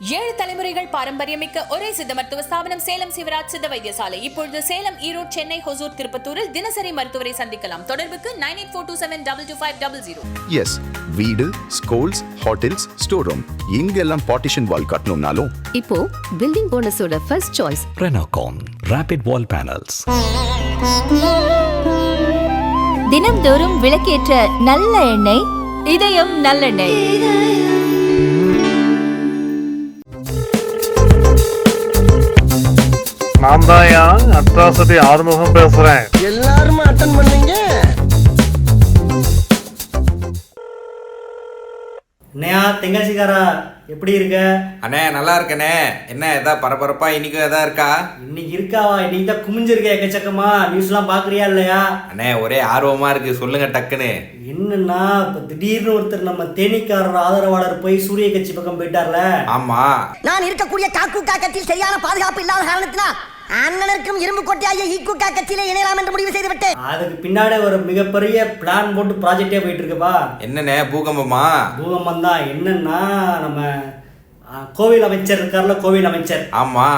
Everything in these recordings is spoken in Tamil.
ஏழு தலைமுறைகள் பாரம்பரியமிக்க ஒரே சித்த மருத்துவ ஸ்தாபனம் சேலம் சிவராஜ் சித்த வைத்தியசாலை. இப்பொழுது சேலம் ஈரோடு சென்னை ஹொசூர் திருப்பத்தூரில் தினசரி மருத்துவரை சந்திக்கலாம். தொடர்புக்கு nine eight four two seven double two five double zero. Yes வீடு ஸ்கூல்ஸ் ஹோட்டல்ஸ் ஸ்டோர் ரூம் இங்கெல்லாம் பார்ட்டிஷன் வால் கட்டணும்னாலும் இப்போ building ஓனர்ஸோட first choice Renocon Rapid Wall Panels. தினம்தோறும் விளக்கேற்ற நல்ல எண்ணெய் இதயம் நல்லெண்ணெய். நான் தான் அட்ராசிட்டி ஆறுமுகம் பேசுறேன். எல்லாரும் அட்டன் பண்ணீங்க? என்னையா தெங்காசிக்காரா எப்படி இருக்க? அண்ணே நல்லா இருக்கனே என்ன எதா பரபரப்பா? இன்னைக்கும் எதா இருக்கா? இன்னைக்கு இருக்காவா? இன்னைக்கு தான் குமிஞ்சிருக்க எக்கச்சக்கமா. நியூஸ்லாம் பாக்குறியா இல்லையா? அண்ணே ஒரே ஆர்வமா இருக்கு. சொல்லுங்க டக்குன்னு. என்னன்னா இப்ப திடீர்னு ஒருத்தர் நம்ம தேனிக்காரர் ஆதரவாளர் போய் சூரிய கட்சி பக்கம் போயிட்டார்ல? ஆமா. நான் இருக்கக்கூடிய காக்கு கட்சியில் சரியான பாதுகாப்பு இல்லாத காரணத்தினா அண்ணனுக்கும் இரும்பு கொட்டையாகிய ஈக்குக்கா கட்சியில இணையலாம் என்று முடிவு செய்து விட்டேன் அதுக்கு பின்னாடி ஒரு மிகப்பெரிய பிளான் போட்டு ப்ராஜெக்டே போயிட்டு இருக்குப்பா என்னண்ணே பூகம்பமா? பூகம்பம் தான் என்னன்னா நம்ம கோவில் அமைச்சர் இருக்கார்ல கோவில் அமைச்சர். ஆமா.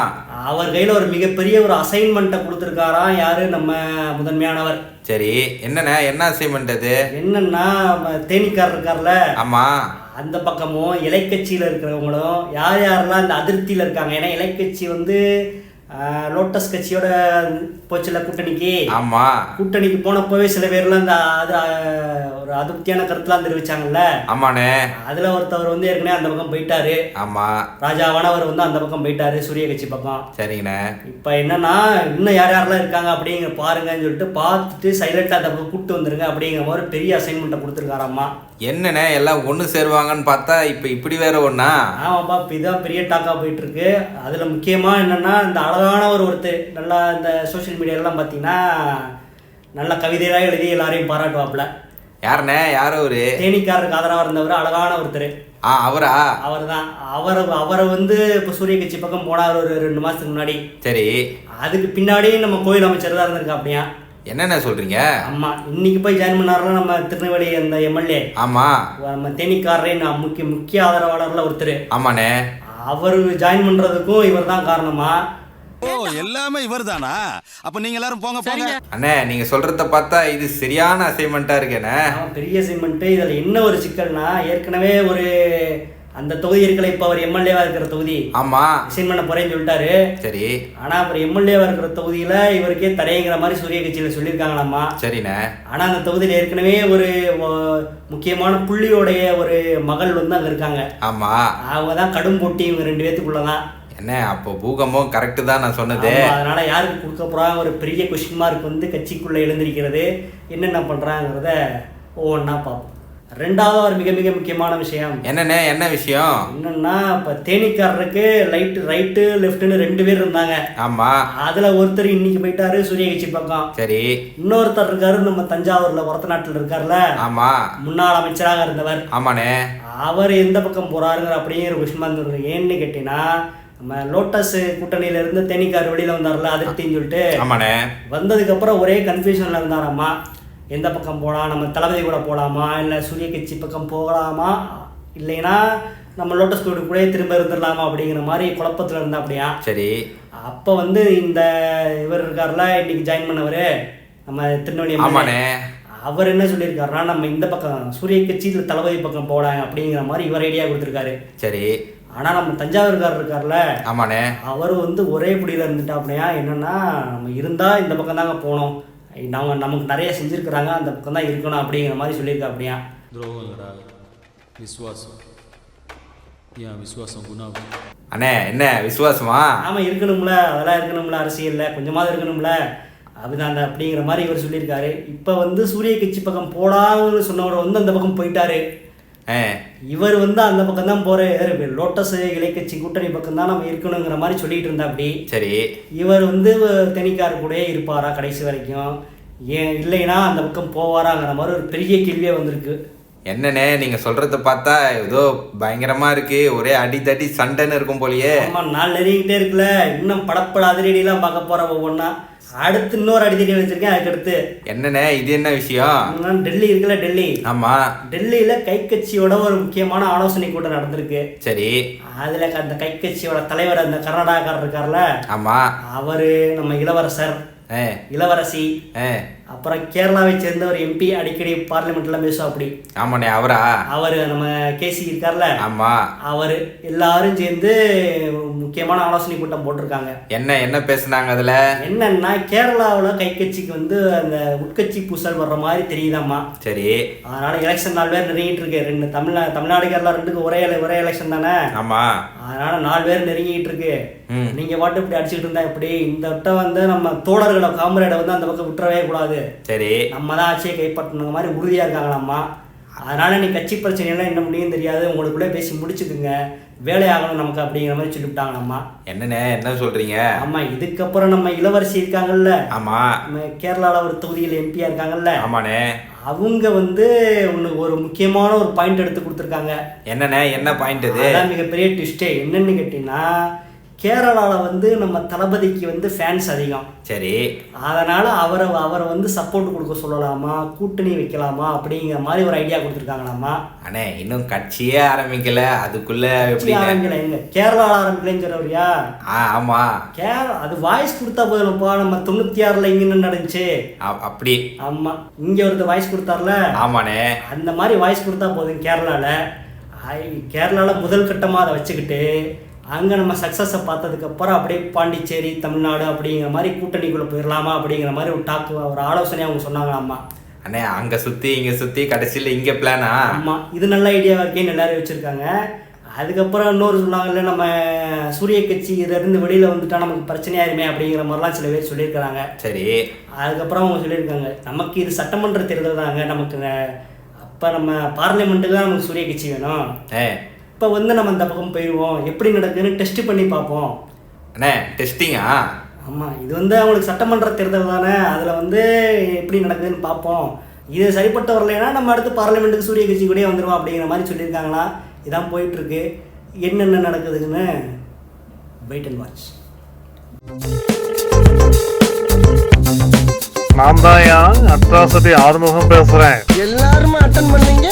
அவர் கையில ஒரு மிகப்பெரிய ஒரு அசைன்மெண்ட்டை கொடுத்துருக்காராம் யாரு? நம்ம முதன்மையானவர். சரி என்னண்ணே என்ன அசைன்மெண்ட் அது? என்னன்னா நம்ம தேனிக்காரர் இருக்கார்ல. ஆமா. அந்த பக்கமும் இலைக்கட்சியில் இருக்கிறவங்களும் யார் யாரெல்லாம் இந்த அதிருப்தியில் இருக்காங்க? ஏன்னா இலைக்கட்சி வந்து லோட்டஸ் கட்சியோட போச்சுல கூட்டணிக்கு. ஆமா. கூட்டணிக்கு போனப்போவே சில பேர்லாம் இந்த அது ஒரு அதிருப்தியான கருத்துலாம் தெரிவிச்சாங்கல்ல. ஆமாண்ணே. அதுல ஒருத்தவர் வந்து ஏற்கனவே அந்த பக்கம் போயிட்டாரு. ஆமா. ராஜாவானவர் வந்து அந்த பக்கம் போயிட்டாரு சூரிய கட்சி பக்கம். சரிங்கண்ணே. இப்போ என்னன்னா இன்னும் யார் யாரெல்லாம் இருக்காங்க அப்படிங்கிற பாருங்கன்னு சொல்லிட்டு பார்த்துட்டு சைலண்டாக அந்த பக்கம் கூப்பிட்டு வந்துருங்க அப்படிங்கிற மாதிரி பெரிய அசைன்மெண்ட்டை கொடுத்துருக்காராம்மா. என்னண்ணே எல்லாம் ஒன்று சேருவாங்கன்னு பார்த்தா இப்போ இப்படி வேற ஒண்ணா? ஆமாப்பா இப்போ இதான் பெரிய டாக்காக போயிட்டு இருக்கு அதில் முக்கியமாக என்னன்னா இந்த அழகான ஒரு ஒருத்தர் நல்லா இந்த சோஷியல் மீடியாலலாம் பார்த்தீங்கன்னா நல்ல கவிதையெல்லாம் எழுதி எல்லாரையும் பாராட்டுவாப்புல. யாருண்ணே யார் அவரு? தேனிக்காரருக்கு ஆதரவாக இருந்தவர் அழகான ஒருத்தர். ஆ அவரா? அவர் தான் அவரை அவரை வந்து இப்போ சூரிய கட்சி பக்கம் போனார் ஒரு ரெண்டு மாதத்துக்கு முன்னாடி. சரி. அதுக்கு பின்னாடியே நம்ம கோயில் அமைச்சர் தான் இருந்திருக்கா அப்படியா என்னண்ணே சொல்றீங்க? ஆமா இன்னைக்கு போய் ஜாயின் பண்ணாருல நம்ம திருநெல்வேலி அந்த எம்எல்ஏ. ஆமா. நம்ம தேனிக்காரரே நான் முக்கிய முக்கிய ஆதரவாளர்ல ஒருத்தர். ஆமாண்ணே. அவர் ஜாயின் பண்றதுக்கும் இவர் தான் காரணமா? ஓ எல்லாமே இவர்தானா அப்ப நீங்க எல்லாரும் போங்க போங்க. அண்ணே நீங்க சொல்றத பார்த்தா இது சரியான அசைன்மெண்ட்டா இருக்கேண்ணே. பெரிய சிமெண்ட் இதுல என்ன ஒரு சிக்கல்னா ஏற்கனவே ஒரு அந்த தொகுதி இருக்கல இப்ப அவர் எம்எல்ஏவா இருக்கிற தொகுதி. ஆமா. ரிசைன் பண்ண போறேன்னு சொல்லிட்டாரு. சரி. ஆனா அப்புறம் எம்எல்ஏவா இருக்கிற தொகுதியில இவருக்கே தடைங்கிற மாதிரி சூரிய கட்சியில சொல்லியிருக்காங்களாமா. சரிண்ணே. ஆனா அந்த தொகுதியில ஏற்கனவே ஒரு முக்கியமான புள்ளியோடைய ஒரு மகள் வந்து அங்க இருக்காங்க. ஆமா. அவங்க தான் கடும் போட்டி இவங்க ரெண்டு பேத்துக்குள்ளதான். என்ன அப்போ பூகம்பம் கரெக்டு தான் நான் சொன்னது. அதனால யாருக்கு கொடுக்க போறாங்க ஒரு பெரிய கொஸ்டின் மார்க் வந்து கட்சிக்குள்ள எழுந்திருக்கிறது. என்னென்ன பண்றாங்கிறத ஒவ்வொன்றா பார்ப்போம். ரெண்டாவது ஒரு மிக மிக முக்கியமான விஷயம். என்னண்ணே என்ன விஷயம்? என்னன்னா இப்ப தேனிக்காரருக்கு லைட்டு ரைட்டு லெஃப்ட்னு ரெண்டு பேர் இருந்தாங்க. ஆமா. அதுல ஒருத்தர் இன்னைக்கு போயிட்டாரு சூரிய கட்சி பக்கம். சரி. இன்னொருத்தர் இருக்காரு நம்ம தஞ்சாவூர்ல ஒரத்த நாட்டில் இருக்கார்ல. ஆமா. முன்னாள் அமைச்சராக இருந்தவர். ஆமாண்ணே. அவர் எந்த பக்கம் போறாருங்கிற அப்படிங்கிற விஷயமா இருந்தது ஏன்னு கேட்டீங்கன்னா நம்ம லோட்டஸ் கூட்டணியில இருந்து தேனிக்கார் வெளியில வந்தார்ல அதிருப்தின்னு சொல்லிட்டு. ஆமாண்ணே. வந்ததுக்கு அப்புறம் ஒரே கன்ஃபியூஷன்ல இருந்தாராம்மா. எந்த பக்கம் போகலாம் நம்ம தளபதி கூட போகலாமா இல்லை சூரிய கட்சி பக்கம் போகலாமா? இல்லைன்னா நம்ம லோட்டஸ் கூட கூட திரும்ப இருந்துடலாமா அப்படிங்கிற மாதிரி குழப்பத்தில் இருந்தா அப்படியா? சரி. அப்போ வந்து இந்த இவர் இருக்கார்ல இன்னைக்கு ஜாயின் பண்ணவர் நம்ம திருநெல்வேலி. ஆமாண்ணே. அவர் என்ன சொல்லியிருக்காருன்னா நம்ம இந்த பக்கம் சூரிய கட்சியில் தளபதி பக்கம் போகலாம் அப்படிங்கிற மாதிரி இவர் ஐடியா கொடுத்துருக்காரு. சரி. ஆனால் நம்ம தஞ்சாவூர்காரர் இருக்கார்ல ஆமாண்ணே. அவர் வந்து ஒரே பிடியில் இருந்துட்டாப்லையா என்னன்னா நம்ம இருந்தால் இந்த பக்கம் தாங்க போகணும் நம்ம நமக்கு நிறைய செஞ்சுருக்கிறாங்க அந்த பக்கம் தான் இருக்கணும் அப்படிங்கிற மாதிரி சொல்லியிருக்காப்லையா துரோகங்கடா விசுவாசம். ஏன் குணாகும் அண்ணே என்ன விசுவாசமா? ஆமாம் இருக்கணும்ல அதெல்லாம் இருக்கணும்ல அரசியலில் கொஞ்சமாவது இருக்கணும்ல. அப்படிதான் அந்த அப்படிங்கிற மாதிரி இவர் சொல்லியிருக்காரு. இப்போ வந்து சூரிய கட்சி பக்கம் போடாங்கன்னு சொன்னவர் வந்து அந்த பக்கம் போயிட்டாரு. இவர் வந்து அந்த பக்கம் தான் போகிற லோட்டஸ் இலைக்கட்சி கூட்டணி பக்கம் தான் நம்ம இருக்கணுங்கிற மாதிரி சொல்லிட்டு இருந்தா அப்படி. சரி. இவர் வந்து தெனிக்கார் கூடயே இருப்பாரா கடைசி வரைக்கும்? ஏன் இல்லைன்னா அந்த பக்கம் போவாராங்கிற மாதிரி ஒரு பெரிய கேள்வியே வந்திருக்கு. என்னண்ணே நீங்க சொல்றத பார்த்தா ஏதோ பயங்கரமா இருக்கு. ஒரே அடி தடி சண்டைன்னு இருக்கும் போலயே. ஆமா நாள் நெருங்கிட்டே இருக்குல்ல. இன்னும் படப்பட அதிரடியெல்லாம் பார்க்க போற ஒவ்வொன்றா அடுத்து இன்னொரு அடித்தடி வச்சிருக்கேன் அதுக்கடுத்து என்னண்ணே இது என்ன விஷயம்? டெல்லி இருக்குல்ல டெல்லி. ஆமா. டெல்லியில கை கட்சியோட ஒரு முக்கியமான ஆலோசனை கூட்டம் நடந்திருக்கு. சரி. அதுல அந்த கை கட்சியோட தலைவர் அந்த கர்நாடகாக்காரர் இருக்கார்ல ஆமா. அவரு நம்ம இளவரசர். இளவரசி. அப்புறம் கேரளாவை சேர்ந்த ஒரு எம்பி அடிக்கடி பார்லிமெண்ட்ல பேசுவா அப்படி. ஆமாண்ணே அவரா? அவரு நம்ம கேசி இருக்கார்ல. ஆமா. அவர் எல்லாரும் சேர்ந்து முக்கியமான ஆலோசனை கூட்டம் போட்டிருக்காங்க. என்ன என்ன பேசுனாங்க அதுல? என்னன்னா கேரளாவில் கை கட்சிக்கு வந்து அந்த உட்கட்சி பூசல் வர்ற மாதிரி தெரியுதாம்மா. சரி. அதனால எலெக்ஷன் நாலு பேர் நெருங்கிட்டு இருக்கு. ரெண்டு தமிழ்நா தமிழ்நாடு கேரளா ரெண்டுக்கு ஒரே ஒரே எலெக்ஷன் தானே? ஆமா. அதனால நாலு பேர் நெருங்கிட்டு இருக்கு. நீங்க பாட்டு இப்படி அடிச்சுக்கிட்டு இருந்தா எப்படி? இந்த வட்டம் வந்து நம்ம தோழர்களை காமரேடை வந்து அந்த பக்கம் விட்டுறவே கூடாது. சரி. நம்ம தான் ஆட்சியை கைப்பற்றணுங்க மாதிரி உறுதியா இருக்காங்களாம்மா. அதனால நீ கட்சி பிரச்சனையெல்லாம் என்ன முடியும் தெரியாது. உங்களுக்குள்ளே பேசி முடிச்சுக்குங்க. வேலையாகணும் நமக்கு அப்படிங்கிற மாதிரி சொல்லிவிட்டாங்களாம்மா. என்னண்ணே என்ன சொல்றீங்க? ஆமா இதுக்கப்புறம் நம்ம இளவரசி இருக்காங்கல்ல. ஆமா. நம்ம கேரளால ஒரு தொகுதியில் எம்பியா இருக்காங்கல்ல. ஆமாண்ணே. அவங்க வந்து ஒன்று ஒரு முக்கியமான ஒரு பாயிண்ட் எடுத்து கொடுத்துருக்காங்க. என்னண்ணே என்ன பாயிண்ட் இது? அதான் மிகப்பெரிய ட்விஸ்டே என்னன்னு கேட்டீங்கன்னா கேரளால வந்து நம்ம தளபதிக்கு வந்து ஃபேன்ஸ் அதிகம். சரி. அதனால அவரை அவரை வந்து சப்போர்ட் கொடுக்க சொல்லலாமா? கூட்டணி வைக்கலாமா? அப்படிங்கிற மாதிரி ஒரு ஐடியா கொடுத்துருக்காங்களாமா? அண்ணே இன்னும் கட்சியே ஆரம்பிக்கல. அதுக்குள்ள எப்படி ஆரம்பிக்கல. எங்க? கேரளால ஆரம்பிக்கலன்னு சொல்றவரியா? ஆ ஆமா. கேர அது வாய்ஸ் கொடுத்தா போதும்ப்பா. நம்ம தொண்ணூத்தி ஆறுல இங்க நடந்துச்சு? அப்படி. ஆமா. இங்க ஒருத்தர் வாய்ஸ் கொடுத்தார்ல? ஆமாண்ணே. அந்த மாதிரி வாய்ஸ் கொடுத்தா போதும் கேரளால. ஐ கேரளால முதல் கட்டமா அதை வச்சுக்கிட்டு அங்க நம்ம சக்சஸை பார்த்ததுக்கப்புறம் அப்படியே பாண்டிச்சேரி தமிழ்நாடு அப்படிங்கிற மாதிரி கூட்டணிக்குள்ள போயிடலாமா அப்படிங்கிற மாதிரி ஒரு டாக் ஒரு ஆலோசனை அவங்க சொன்னாங்களாமா. அண்ணே அங்க சுத்தி இங்க சுத்தி கடைசியில இங்க பிளானா ஆமா இது நல்ல ஐடியாவா இருக்கேன்னு எல்லாரும் வச்சிருக்காங்க அதுக்கப்புறம் இன்னொரு சொன்னாங்கல்ல நம்ம சூரிய கட்சி இருந்து வெளியில வந்துட்டா நமக்கு பிரச்சனையாயிருமே அப்படிங்கிற மாதிரிலாம் சில பேர் சொல்லியிருக்கிறாங்க. சரி. அதுக்கப்புறம் அவங்க சொல்லியிருக்காங்க நமக்கு இது சட்டமன்ற தேர்தல் தாங்க நமக்கு அப்போ நம்ம பார்லிமெண்ட்டுக்கு தான் நமக்கு சூரிய கட்சி வேணும். இப்போ வந்து நம்ம இந்த பக்கம் போயிடுவோம் எப்படி நடக்குதுன்னு டெஸ்ட் பண்ணி பார்ப்போம். அண்ணே டெஸ்டிங்கா ஆமாம் இது வந்து அவங்களுக்கு சட்டமன்ற தேர்தல் தானே. அதில் வந்து எப்படி நடக்குதுன்னு பார்ப்போம். இது சரிப்பட்டு வரலைன்னா நம்ம அடுத்து பார்லிமெண்ட்டுக்கு சூரிய கட்சி கூடயே வந்துடுவோம் அப்படிங்கிற மாதிரி சொல்லியிருக்காங்களா? இதான் போயிட்டுருக்கு. என்னென்ன நடக்குதுன்னு வெயிட் அண்ட் வாட்ச் நான் தான் அட்ராசிட்டி ஆறுமுகம் பேசுறேன். எல்லாருமே அட்டன் பண்ணீங்க.